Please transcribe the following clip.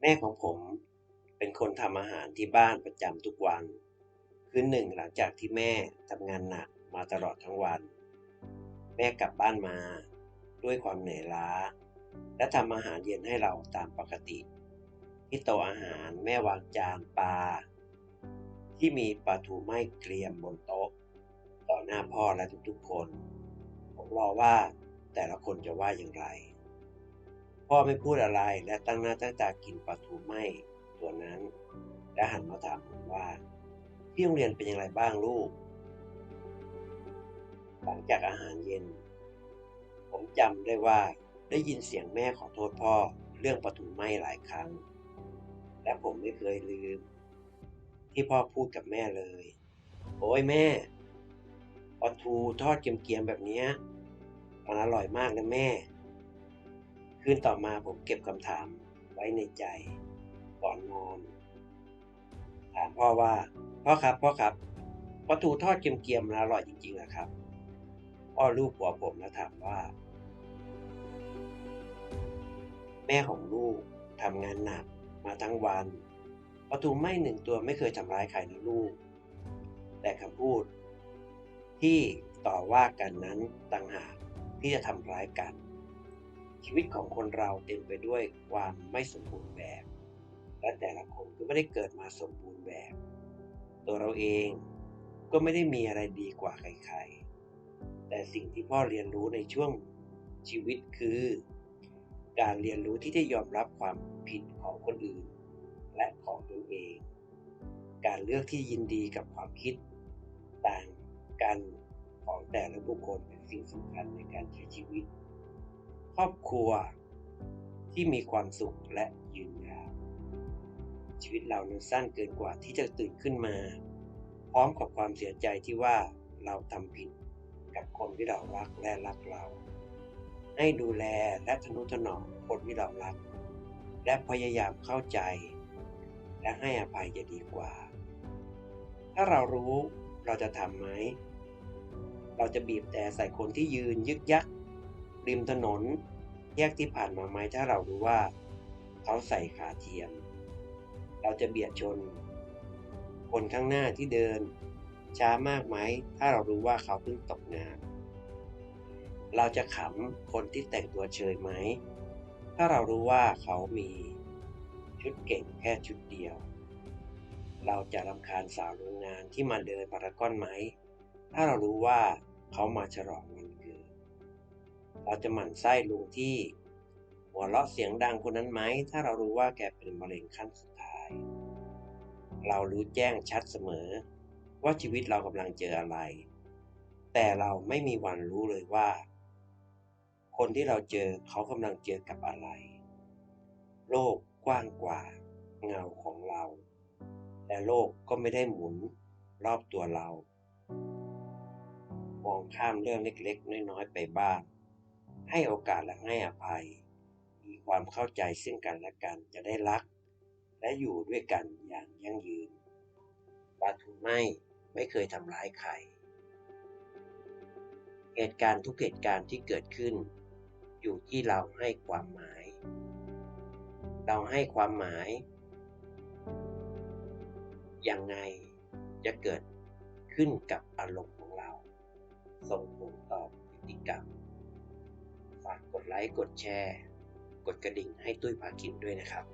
แม่ของผมเป็นคนทำอาหารที่บ้านประจำทุกวันคืนหนึ่งหลังจากที่แม่ทำงานหนักมาตลอดทั้งวัน แม่กลับบ้านมาด้วยความเหนื่อยล้า และทำอาหารเย็นให้เราตามปกติ ที่โต๊ะอาหารแม่วางจานปลา ที่มีปลาทูไม้เกรียมบนโต๊ะ ต่อหน้าพ่อและทุกๆคน ผมรอว่าแต่ละคนจะว่าอย่างไร พ่อไม่พูดอะไรและตั้งหน้าตั้งตากินปลาทูไหม้ตัวนั้น และหันมาถามผมว่า ที่โรงเรียนเป็นอย่างไรบ้างลูก หลังจากอาหารเย็น ผมจำได้ว่าได้ยินเสียงแม่ขอโทษพ่อเรื่องปลาทูไหม้หลายครั้ง และผมไม่เคยลืม ที่พ่อพูดกับแม่เลย โอ้ยแม่ปลาทูทอดเกรียมๆแบบนี้มันอร่อยมากนะแม่ คืนต่อมาผมเก็บคำถามไว้ในใจ ก่อนนอน ถามพ่อว่า พ่อครับพ่อครับปลาทูทอดเกรียมๆมันอร่อยจริงๆเหรอครับ พ่อลูกหัวผมแล้วถามว่า แม่ของลูกทำงานหนักมาทั้งวันปลาทูไม่หนึ่งตัวไม่เคยทำร้ายใครนะลูก แต่คำพูดที่ต่อว่ากันนั้นต่างหากที่จะทำร้ายกัน ชีวิตของคนเราเต็มไปด้วยความไม่สมบูรณ์แบบ และแต่ละคนก็ไม่ได้เกิดมาสมบูรณ์แบบ ตัวเราเองก็ไม่ได้มีอะไรดีกว่าใครๆ แต่สิ่งที่พ่อเรียนรู้ในช่วงชีวิตคือ การเรียนรู้ที่จะยอมรับความผิดของคนอื่น และของตัวเอง การเลือกที่ยินดีกับความคิด ต่างกันของแต่ละบุคคลเป็นสิ่งสำคัญในการใช้ชีวิต ครอบครัวที่มีความสุขและยืนยาว ชีวิตเรานั้นสั้นเกินกว่าที่จะตื่นขึ้นมา พร้อมกับความเสียใจที่ว่าเราทำผิดกับคนที่เรารักและรักเรา ให้ดูแลและทนุถนอมคนที่เรารัก และพยายามเข้าใจ และให้อภัยจะดีกว่า ถ้าเรารู้เราจะทำไหม เราจะบีบแต่ใส่คนที่ยืนยึกยัก ริมถนน แยกที่ผ่านมาไหมถ้าเรารู้ว่า เขาใส่ขาเทียม เราจะเบียดชน คนข้างหน้าที่เดิน ช้ามากไหมถ้าเรารู้ว่าเขาเพิ่งตกงานเราจะขำคนที่แต่งตัวเชยไหม ถ้าเรารู้ว่าเขามีชุดเก่งแค่ชุดเดียว เราจะรำคาญสาวโรงงานที่มาเดินพารากอนไหม ถ้าเรารู้ว่าเขามาฉลองวัน เราจะหมั่นไส้ลุงที่ หัวเราะเสียงดังคนนั้นไหม ถ้าเรารู้ว่าแกเป็นมะเร็งขั้นสุดท้าย เรารู้แจ้งชัดเสมอ ว่าชีวิตเรากำลังเจออะไร แต่เราไม่มีวันรู้เลยว่า คนที่เราเจอเขากำลังเจอกับอะไร โลกกว้างกว่า เงาของเรา และโลกก็ไม่ได้หมุนรอบตัวเรา มองข้ามเรื่องเล็กๆ น้อยๆ ไปบ้าง ให้โอกาสและให้อภัย มีความเข้าใจซึ่งกันและกันจะได้รัก และอยู่ด้วยกันอย่างยั่งยืนปาทูไม่ไม่เคยทำร้ายใคร เหตุการณ์ทุกเหตุการณ์ที่เกิดขึ้น อยู่ที่เราให้ความหมาย เราให้ความหมายยังไงจะเกิดขึ้นกับอารมณ์ของเรา ส่งผลต่อพฤติกรรม ไลค์ กดแชร์ กดกระดิ่งให้ตุ้ยพากินด้วยนะครับ